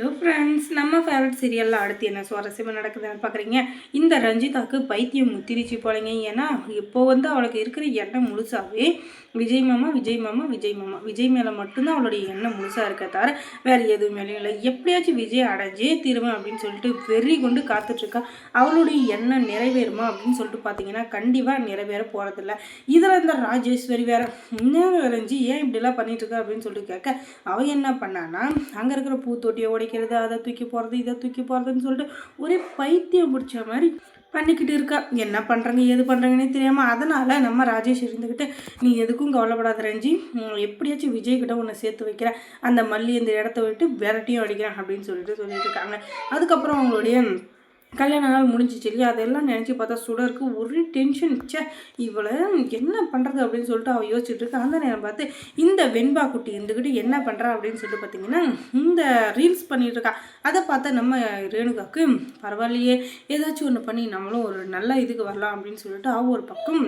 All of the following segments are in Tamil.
ஹலோ ஃப்ரெண்ட்ஸ் நம்ம ஃபேவரட் சீரியலில் அடுத்து என்ன சுவாரஸ்யமாக நடக்குதுன்னு பார்க்குறீங்க இந்த ரஞ்சிதாக்கு பைத்தியம் முத்திரிச்சு போலங்க. ஏன்னா இப்போ வந்து அவளுக்கு இருக்கிற எண்ணம் முழுசாகவே விஜய் மாமா விஜய் மாமா விஜய் மாமா. விஜய் மேலே மட்டும்தான் அவளுடைய எண்ணம் முழுசாக இருக்க தவிர வேறு எதுவும் மேலே இல்லை எப்படியாச்சும் விஜய் அடைஞ்சே தீருவேன் அப்படின்னு சொல்லிட்டு வெறி கொண்டு காத்துட்ருக்கா. அவளுடைய எண்ணம் நிறைவேறுமா அப்படின்னு சொல்லிட்டு பார்த்தீங்கன்னா கண்டிப்பாக நிறைவேற போகிறதில்ல இதில் இந்த ராஜேஸ்வரி வேற இன்னும் ரஞ்சி ஏன் இப்படிலாம் பண்ணிகிட்ருக்கா அப்படின்னு சொல்லிட்டு கேட்க அவள் என்ன பண்ணான்னா அங்கே இருக்கிற பூத்தொட்டியோடைய வைக்கிறது அதை தூக்கி போகிறது இதை தூக்கி போகிறதுன்னு சொல்லிட்டு ஒரே பைத்தியம் பிடிச்ச மாதிரி பண்ணிக்கிட்டு இருக்கா. என்ன பண்ணுறாங்க ஏது பண்ணுறாங்கன்னே தெரியாமல் அதனால் நம்ம ராஜேஷ் இருந்துக்கிட்டு நீ எதுக்கும் கவலைப்படாத ரஞ்சி எப்படியாச்சும் விஜய் கிட்ட உன்னை சேர்த்து வைக்கிறேன். அந்த மல்லி இந்த இடத்த விட்டு விரட்டியும் அடிக்கிறேன் அப்படின்னு சொல்லிட்டு சொல்லிட்டு இருக்காங்க. அதுக்கப்புறம் அவங்களுடைய கல்யாண நாள் முடிஞ்சிச்சு இல்லையா? அதெல்லாம் நினச்சி பார்த்தா சுடருக்கு ஒரு டென்ஷன் சே இவளை என்ன பண்ணுறது அப்படின்னு சொல்லிட்டு அவள் யோசிச்சுட்டு இருக்கா. அந்த நேரம் பார்த்து இந்த வெண்பா குட்டி இருந்துக்கிட்டு என்ன பண்ணுறா அப்படின்னு சொல்லிட்டு பார்த்தீங்கன்னா இந்த ரீல்ஸ் பண்ணிட்டு இருக்கா. அதை பார்த்தா நம்ம ரேணுகாவுக்கு பரவாயில்லையே ஏதாச்சும் ஒன்று பண்ணி நம்மளும் ஒரு நல்ல இதுக்கு வரலாம் அப்படின்னு சொல்லிட்டு அவள் ஒரு பக்கம்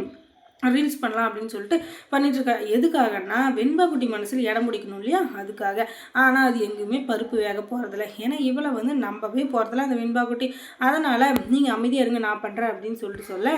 ரீல்ஸ் பண்ணலாம் அப்படின்னு சொல்லிட்டு பண்ணிட்டுருக்கா. எதுக்காகன்னா வெண்பா குட்டி மனசில் இடம் பிடிக்கணும் இல்லையா? அதுக்காக. ஆனால் அது எங்கேயுமே பருப்பு வேக போகிறதில்ல ஏன்னா இவளை வந்து நம்பவே போகிறதில்ல அந்த வெண்பா குட்டி. அதனால் நீங்கள் அமைதியாக இருங்க நான் பண்ணுறேன் அப்படின்னு சொல்லிட்டு சொல்ல.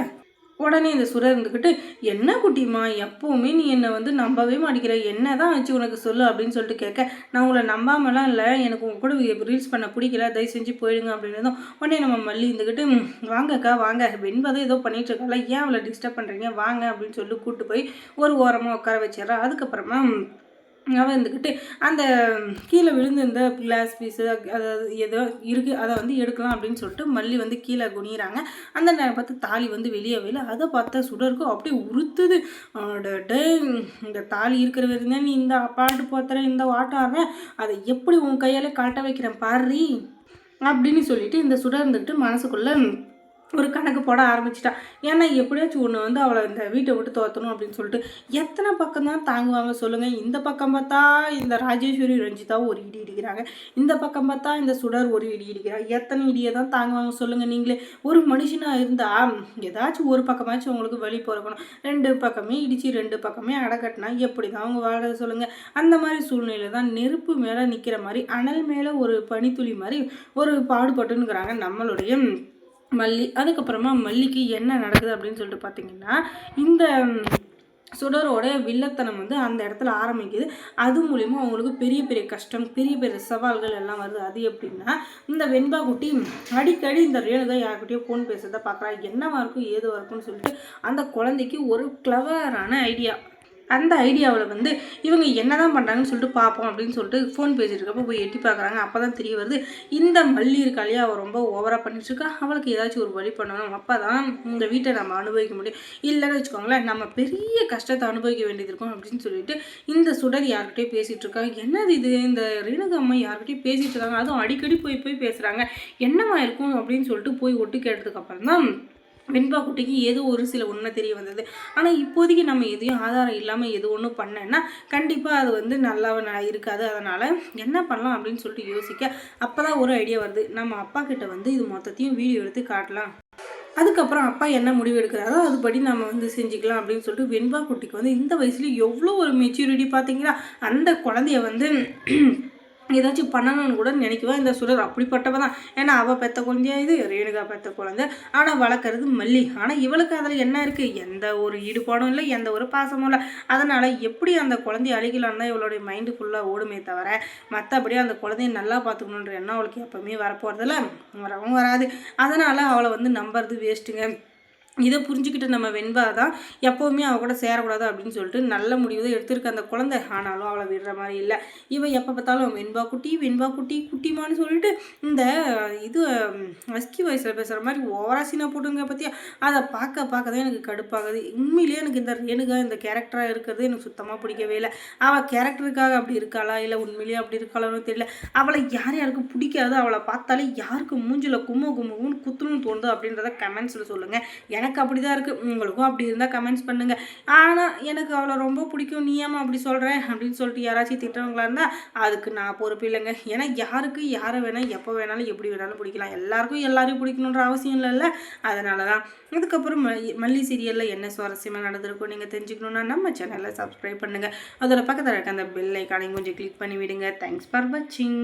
உடனே இந்த சுரர் இருந்துக்கிட்டு என்ன குட்டிம்மா எப்போவுமே நீ என்னை வந்து நம்பவே மாட்டேங்கிற. என்ன தான் ஆச்சு உனக்கு சொல்லு அப்படின்னு சொல்லிட்டு கேட்க நான் உங்களை நம்பாமலாம் இல்லை. எனக்கு உங்க கூட ரீல்ஸ் பண்ண பிடிக்கல. தயவு செஞ்சு போயிடுங்க அப்படின்னதும் உடனே நம்ம மல்லி இருந்துக்கிட்டு வாங்கக்கா வாங்க. வெண்பதை ஏதோ பண்ணிட்டு இருக்கால ஏன் அவளை டிஸ்டர்ப் பண்ணுறீங்க வாங்க அப்படின்னு சொல்லி கூப்பிட்டு போய் ஒரு ஓரமாக உட்கார வச்சிடறா. அதுக்கப்புறமா அவன் இருந்துக்கிட்டு அந்த கீழே விழுந்திருந்த கிளாஸ் பீஸு அதாவது ஏதோ இருக்குது அதை வந்து எடுக்கலாம் அப்படின்னு சொல்லிட்டு மல்லி வந்து கீழே குனிகிறாங்க அந்த நேரம் பார்த்து தாலி வந்து வெளியே வெளியே அதை பார்த்தா சுடருக்கும் அப்படியே உறுத்துது. டே இந்த தாலி இருக்கிற வரைக்கும் நீ இந்த பாட்டு போத்துற இந்த வாட்டாடுற அதை எப்படி உன் கையால் காட்ட வைக்கிறேன் பாரு. அப்படின்னு சொல்லிட்டு இந்த சுடர் இருந்துக்கிட்டு மனசுக்குள்ளே ஒரு கணக்கு போட ஆரம்பிச்சிட்டா. ஏன்னா எப்படியாச்சும் ஒன்று வந்து அவளை இந்த வீட்டை விட்டு தோற்றணும் அப்படின்னு சொல்லிட்டு எத்தனை பக்கம் தான் தாங்குவாங்க சொல்லுங்கள் இந்த பக்கம் பார்த்தா இந்த ராஜேஸ்வரி ரஞ்சிதாவும் ஒரு இடி இடிக்கிறாங்க. இந்த பக்கம் பார்த்தா இந்த சுடர் ஒரு இடி இடிக்கிறாங்க. எத்தனை இடியை தான் தாங்குவாங்க சொல்லுங்கள் நீங்களே. ஒரு மனுஷனாக இருந்தால் ஏதாச்சும் ஒரு பக்கமாச்சும் உங்களுக்கு வழி பிறக்கணும். ரெண்டு பக்கமே இடித்து ரெண்டு பக்கமே அடக்கட்டினா எப்படி தான் அவங்க வாழ சொல்லுங்கள் அந்த மாதிரி சூழ்நிலை தான் நெருப்பு மேலே நிற்கிற மாதிரி அனல் மேலே ஒரு பனித்துளி மாதிரி ஒரு பாடுபட்டுன்னுங்கிறாங்க நம்மளுடைய மல்லி அதுக்கப்புறமா மல்லிக்கு என்ன நடக்குது அப்படின்னு சொல்லிட்டு பார்த்தீங்கன்னா இந்த சுடரோட வில்லத்தனம் வந்து அந்த இடத்துல ஆரம்பிக்குது. அது மூலிமா அவங்களுக்கு பெரிய பெரிய கஷ்டம் பெரிய பெரிய சவால்கள் எல்லாம் வருது. அது எப்படின்னா இந்த வெண்பா குட்டி அடிக்கடி இந்த ரேணுகா யார்கிட்டயோ ஃபோன் பேசுறதை பார்க்குறா என்னவா இருக்கும் ஏதுவாக இருக்கும்னு சொல்லிட்டு அந்த குழந்தைக்கு ஒரு கிளவரான ஐடியா அந்த ஐடியாவில் வந்து இவங்க என்ன தான் பண்ணுறாங்கன்னு சொல்லிட்டு பார்ப்போம் அப்படின்னு சொல்லிட்டு ஃபோன் பேசிட்டு போய் எட்டி பார்க்குறாங்க. அப்போ தான் தெரிய வருது இந்த மல்லி இருக்காளையே அவள் ரொம்ப ஓவராக பண்ணிட்டுருக்கா அவளுக்கு ஏதாச்சும் ஒரு வழி பண்ணணும். அப்போ தான் இந்த வீட்டை நம்ம அனுபவிக்க முடியும். இல்லைன்னு வச்சுக்கோங்களேன் நம்ம பெரிய கஷ்டத்தை அனுபவிக்க வேண்டியது இருக்கும் அப்படின்னு சொல்லிட்டு இந்த சுடர் யார்கிட்டயும் பேசிகிட்டு இருக்காங்க என்னது இது? இந்த ரேணுகா அம்மா யார்கிட்டயும் பேசிகிட்டு இருக்காங்க. அதுவும் அடிக்கடி போய் போய் பேசுகிறாங்க என்னமா இருக்கும் அப்படின்னு சொல்லிட்டு போய் ஒட்டு கேட்டதுக்கப்புறம் தான் வெண்பா குட்டிக்கு ஏதோ ஒரு சில உண்மை தெரிய வந்தது. ஆனால் இப்போதைக்கு நம்ம எதையும் ஆதாரம் இல்லாமல் எது ஒன்றும் பண்ணேன்னா கண்டிப்பாக அது வந்து நல்லா இருக்காது. அதனால் என்ன பண்ணலாம் அப்படின்னு சொல்லிட்டு யோசிக்க அப்போ தான் ஒரு ஐடியா வருது. நம்ம அப்பா கிட்ட வந்து இது மொத்தத்தையும் வீடியோ எடுத்து காட்டலாம். அதுக்கப்புறம் அப்பா என்ன முடிவு எடுக்கிறாரோ அதுபடி நம்ம வந்து செஞ்சுக்கலாம் அப்படின்னு சொல்லிட்டு வெண்பா குட்டிக்கு வந்து இந்த வயசுல எவ்வளோ ஒரு மெச்சூரிட்டி பார்த்தீங்களா அந்த குழந்தைய வந்து ஏதாச்சும் பண்ணணும்னு கூட நினைக்குவா? இந்த சுடர் அப்படிப்பட்டவ தான் ஏன்னா அவள் பெத்த குழந்தையா இது ரேணுகா பெத்த குழந்தை. ஆனால் வளர்க்குறது மல்லி. ஆனால் இவளுக்கு அதில் என்ன இருக்குது எந்த ஒரு ஈடுபாடும் இல்லை எந்த ஒரு பாசமும் இல்லை. அதனால் எப்படி அந்த குழந்தைய அழிக்கலான்னு தான் இவளுடைய மைண்டு ஃபுல்லாக ஓடுமே தவிர மற்றபடி அந்த குழந்தைய நல்லா பார்த்துக்கணுன்ற எண்ணம் அவளுக்கு எப்போவுமே வரப்போகிறதில்ல வரவும் வராது. அதனால் அவளை வந்து நம்புறது வேஸ்ட்டுங்க இதை புரிஞ்சுக்கிட்டு நம்ம வெண்பா தான் எப்போவுமே அவள் கூட சேரக்கூடாது அப்படின்னு சொல்லிட்டு நல்ல முடிவு தான் எடுத்திருக்க. அந்த குழந்தை ஆனாலும் அவளை விடுற மாதிரி இல்லை. இவன் எப்போ பார்த்தாலும் வெண்பா குட்டி வெண்பா குட்டி குட்டிமான்னு சொல்லிட்டு இந்த இது அஸ்கி வயசில் பேசுகிற மாதிரி ஓவராசினா போட்டுங்க பற்றியா அதை பார்க்க பார்க்க தான் எனக்கு கடுப்பாகுது உண்மையிலேயே எனக்கு இந்த ரேணுகா இந்த கேரக்டராக இருக்கிறது எனக்கு சுத்தமாக பிடிக்கவே இல்லை. அவள் கேரக்டருக்காக அப்படி இருக்காளா? இல்லை உண்மையிலேயே அப்படி இருக்காளான்னு தெரியல. அவளை யார் யாருக்கும் பிடிக்காது. அவளை பார்த்தாலே யாருக்கு மூஞ்சில் கும்மு கும்முன்னு குத்துணும்னு தோணுது அப்படின்றத கமெண்ட்ஸில் சொல்லுங்கள் எனக்கு அப்படி தான் இருக்குது உங்களுக்கும் அப்படி இருந்தால் கமெண்ட்ஸ் பண்ணுங்கள் ஆனால் எனக்கு அவளை ரொம்ப பிடிக்கும். நீ ஏமா அப்படி சொல்கிறேன் அப்படின்னு சொல்லிட்டு யாராச்சும் திட்டுறவங்களா இருந்தால் அதுக்கு நான் பொறுப்பு இல்லைங்க. ஏன்னா யாருக்கு யாரை வேணால் எப்போ வேணாலும் எப்படி வேணாலும் பிடிக்கலாம். எல்லாருக்கும் எல்லாரையும் பிடிக்கணுன்ற அவசியம் இல்லைல்ல. அதனால தான் அதுக்கப்புறம் மல்லி சீரியலில் என்ன சுவாரஸ்யமாக நடந்திருக்கும் நீங்கள் தெரிஞ்சுக்கணுன்னா நம்ம சேனலை சப்ஸ்கிரைப் பண்ணுங்கள் அதோட பக்கத்தில் இருக்க அந்த பெல் ஐக்கானையும் கொஞ்சம் கிளிக் பண்ணி விடுங்க தேங்க்ஸ் ஃபார் வாட்சிங்